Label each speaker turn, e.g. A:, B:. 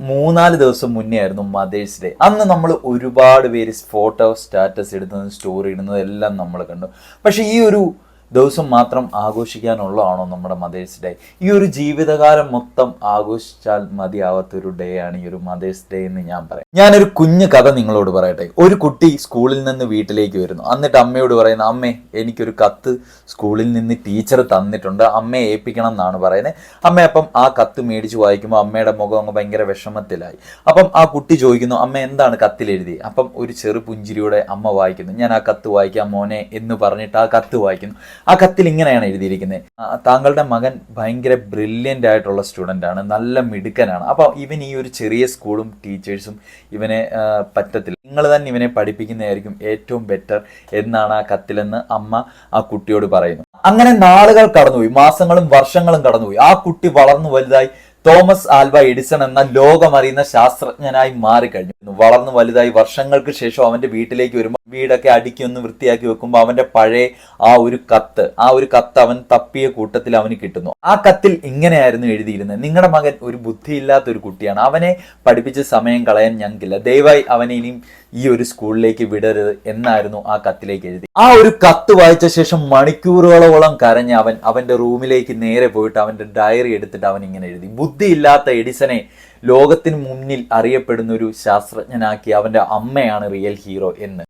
A: മൂന്നാൽ ദിവസം മുന്നേ ആയിരുന്നു മദേഴ്സ് ഡേ അന്ന് നമ്മൾ ഒരുപാട് പേര് ഫോട്ടോ സ്റ്റാറ്റസ് ഇടുന്നതും സ്റ്റോറി ഇടുന്നതും എല്ലാം നമ്മൾ കണ്ടു. പക്ഷെ ഈ ഒരു ദിവസം മാത്രം ആഘോഷിക്കാനുള്ളതാണോ നമ്മുടെ മദേഴ്സ് ഡേ ഈ ഒരു ജീവിതകാലം മൊത്തം ആഘോഷിച്ചാൽ മതിയാവാത്ത ഒരു ഡേ ആണ് ഈ ഒരു മദേഴ്സ് ഡേ എന്ന് ഞാൻ പറയാം. ഞാനൊരു കുഞ്ഞു കഥ നിങ്ങളോട് പറയട്ടെ. ഒരു കുട്ടി സ്കൂളിൽ നിന്ന് വീട്ടിലേക്ക് വരുന്നു. എന്നിട്ട് അമ്മയോട് പറയുന്നു അമ്മേ എനിക്കൊരു കത്ത് സ്കൂളിൽ നിന്ന് ടീച്ചർ തന്നിട്ടുണ്ട്. അമ്മയെ ഏൽപ്പിക്കണം എന്നാണ് പറയുന്നത് അമ്മ അപ്പം ആ കത്ത് മേടിച്ച് വായിക്കുമ്പോൾ അമ്മയുടെ മുഖം അങ്ങ് ഭയങ്കര വിഷമത്തിലായി. അപ്പം ആ കുട്ടി ചോദിക്കുന്നു അമ്മ എന്താണ് കത്തിലെഴുതി അപ്പം ഒരു ചെറു പുഞ്ചിരിയോടെ അമ്മ വായിക്കുന്നു. ഞാൻ ആ കത്ത് വായിക്കാം മോനെ എന്ന് പറഞ്ഞിട്ട് ആ കത്ത് വായിക്കുന്നു. ആ കത്തിൽ ഇങ്ങനെയാണ് എഴുതിയിരിക്കുന്നത്. താങ്കളുടെ മകൻ ഭയങ്കര ബ്രില്യന്റ് ആയിട്ടുള്ള സ്റ്റുഡന്റ് ആണ് നല്ല മിടുക്കനാണ്. അപ്പോൾ ഇവൻ ഈ ഒരു ചെറിയ സ്കൂളും ടീച്ചേഴ്സും ഇവനെ പറ്റത്തില്ല. നിങ്ങൾ തന്നെ ഇവനെ പഠിപ്പിക്കുന്നതായിരിക്കും ഏറ്റവും ബെറ്റർ എന്നാണ് ആ കത്തിലെന്ന് അമ്മ ആ കുട്ടിയോട് പറയുന്നു. അങ്ങനെ നാളുകൾ കടന്നുപോയി മാസങ്ങളും വർഷങ്ങളും കടന്നുപോയി. ആ കുട്ടി വളർന്നു വലുതായി തോമസ് ആൽവ എഡിസൺ എന്ന ലോകമറിയുന്ന ശാസ്ത്രജ്ഞനായി മാറിക്കഴിഞ്ഞു. വളർന്നു വലുതായി വർഷങ്ങൾക്ക് ശേഷം അവന്റെ വീട്ടിലേക്ക് വരുമ്പോൾ വീടൊക്കെ അടുക്കി ഒന്ന് വൃത്തിയാക്കി വെക്കുമ്പോൾ അവന്റെ പഴയ ആ ഒരു കത്ത് ആ ഒരു കത്ത് അവൻ തപ്പിയ കൂട്ടത്തിൽ അവന് കിട്ടുന്നു. ആ കത്തിൽ ഇങ്ങനെയായിരുന്നു എഴുതിയിരുന്നത്. നിങ്ങളുടെ മകൻ ഒരു ബുദ്ധിയില്ലാത്ത ഒരു കുട്ടിയാണ്. അവനെ പഠിപ്പിച്ച് സമയം കളയാൻ ഞങ്ങൾക്കില്ല. ദയവായി അവനെ ഇനിയും ഈ ഒരു സ്കൂളിലേക്ക് വിടരുത് എന്നായിരുന്നു ആ കത്തിലേക്ക് എഴുതി. ആ ഒരു കത്ത് വായിച്ച ശേഷം മണിക്കൂറുകളോളം കരഞ്ഞ അവൻ അവന്റെ റൂമിലേക്ക് നേരെ പോയിട്ട് അവന്റെ ഡയറി എടുത്തിട്ട് അവൻ ഇങ്ങനെ എഴുതി. ബുദ്ധിയില്ലാത്ത എഡിസനെ ലോകത്തിന് മുന്നിൽ അറിയപ്പെടുന്ന ഒരു ശാസ്ത്രജ്ഞനാക്കി അവന്റെ അമ്മയാണ് റിയൽ ഹീറോ എന്ന്.